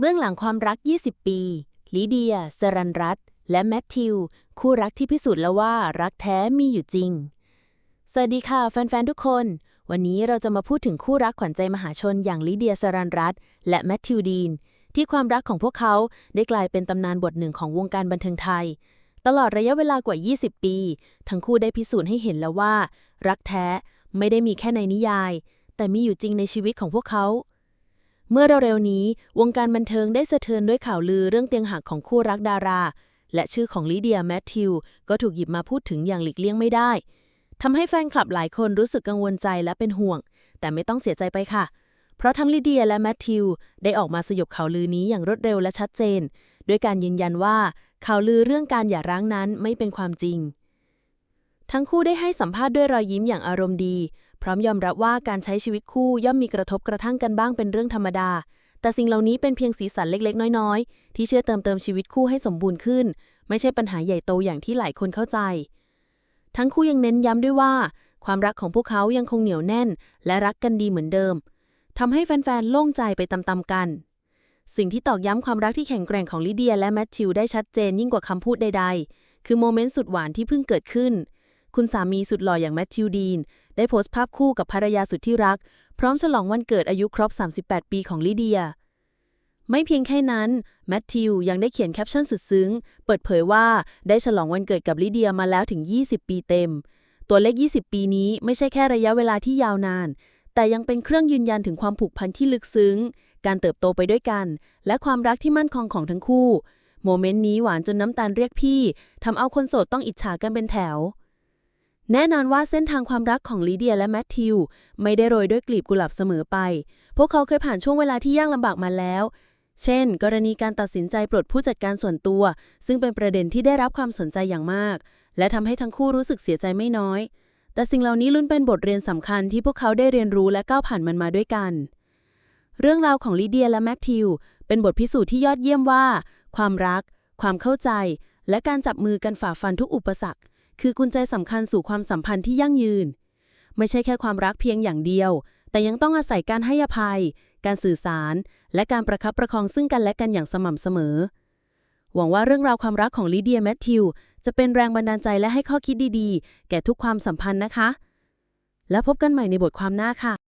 เบื้องหลังความรัก 20 ปี ลิเดีย สรันรัตและแมทธิว คู่รักที่พิสูจน์แล้วว่ารักแท้มีอยู่จริง สวัสดีค่ะ แฟน ๆ ทุกคน วันนี้เราจะมาพูดถึงคู่รักขวัญใจมหาชนอย่างลิเดีย สรันรัตและแมทธิวดีน ที่ความรักของพวกเขาได้กลายเป็นตำนานบทหนึ่งของวงการบันเทิงไทย ตลอดระยะเวลากว่า 20 ปี ทั้งคู่ได้พิสูจน์ให้เห็นแล้วว่า รักแท้ไม่ได้มีแค่ในนิยาย แต่มีอยู่จริงในชีวิตของพวกเขา เมื่อเร็วๆนี้ วงการบันเทิงได้สะเทือนด้วยข่าวลือเรื่องเตียงหักของคู่รักดารา และชื่อของลิเดียแมทธิว ก็ถูกหยิบมาพูดถึงอย่างหลีกเลี่ยงไม่ได้ทำให้แฟนคลับหลายคนรู้สึกกังวลใจและเป็นห่วง แต่ไม่ต้องเสียใจไปค่ะ เพราะทั้งลิเดียและแมทธิว ได้ออกมาสยบข่าวลือนี้อย่างรวดเร็วและชัดเจน ด้วยการยืนยันว่าข่าวลือเรื่องการหย่าร้างนั้นไม่เป็นความจริง ทั้งคู่ได้ให้สัมภาษณ์ด้วยรอยยิ้มอย่างอารมณ์ดี พร้อมยอมรับว่าการใช้ชีวิตคู่ย่อมมีกระทบกระทั่งกันบ้างเป็นเรื่องธรรมดา แต่สิ่งเหล่านี้เป็นเพียงสีสันเล็กๆ น้อยๆ ที่เชื่อเติมเติมชีวิตคู่ให้สมบูรณ์ขึ้น ไม่ใช่ปัญหาใหญ่โตอย่างที่หลายคนเข้าใจ ทั้งคู่ยังเน้นย้ำด้วยว่า ความรักของพวกเขายังคงเหนียวแน่น และรักกันดีเหมือนเดิมทำให้แฟนๆโล่งใจไปตามๆกัน สิ่งที่ตอกย้ำความรักที่แข็งแกร่งของลิเดียและแมทธิวได้ชัดเจนยิ่งกว่าคำพูดใดๆ คือโมเมนต์สุดหวานที่เพิ่งเกิดขึ้น คุณสามีสุดหล่ออย่างแมทธิวดีน ได้โพสต์ภาพคู่กับภรรยาสุดที่รัก พร้อมฉลองวันเกิดอายุครบ 38 ปีของลิเดีย ไม่เพียงแค่นั้น แมทธิวยังได้เขียนแคปชั่นสุดซึ้ง เปิดเผยว่าได้ฉลองวันเกิดกับลิเดียมาแล้วถึง 20 ปีเต็ม ตัวเลข 20 ปีนี้ไม่ใช่แค่ระยะเวลาที่ยาวนาน แต่ยังเป็นเครื่องยืนยันถึงความผูกพันที่ลึกซึ้ง การเติบโตไปด้วยกัน และความรักที่มั่นคงของทั้งคู่โมเมนต์นี้หวานจนน้ำตาลเรียกพี่ ทำเอาคนโสดต้องอิจฉากันเป็นแถว แน่นอนว่าเส้นทางความรักของลิเดียและแมทธิว ไม่ได้โรยด้วยกลีบกุหลาบเสมอไป พวกเขาเคยผ่านช่วงเวลาที่ยากลำบากมาแล้ว เช่น กรณีการตัดสินใจปลดผู้จัดการส่วนตัว ซึ่งเป็นประเด็นที่ได้รับความสนใจอย่างมาก และทำให้ทั้งคู่รู้สึกเสียใจไม่น้อย แต่สิ่งเหล่านี้ล้วนเป็นบทเรียนสำคัญที่พวกเขาได้เรียนรู้และก้าวผ่านมันมาด้วยกัน เรื่องราวของลิเดียและแมทธิวเป็นบทพิสูจน์ที่ยอดเยี่ยมว่า ความรัก ความเข้าใจ และการจับมือกันฝ่าฟันทุกอุปสรรค คือกุญแจสำคัญสู่ความสัมพันธ์ที่ยั่งยืน ไม่ใช่แค่ความรักเพียงอย่างเดียว แต่ยังต้องอาศัยการให้อภัย การสื่อสาร และการประคับประคองซึ่งกันและกันอย่างสม่ำเสมอ หวังว่าเรื่องราวความรักของลิเดียแมทธิวจะเป็นแรงบันดาลใจและให้ข้อคิดดีๆ แก่ทุกความสัมพันธ์นะคะ แล้วพบกันใหม่ในบทความหน้าค่ะ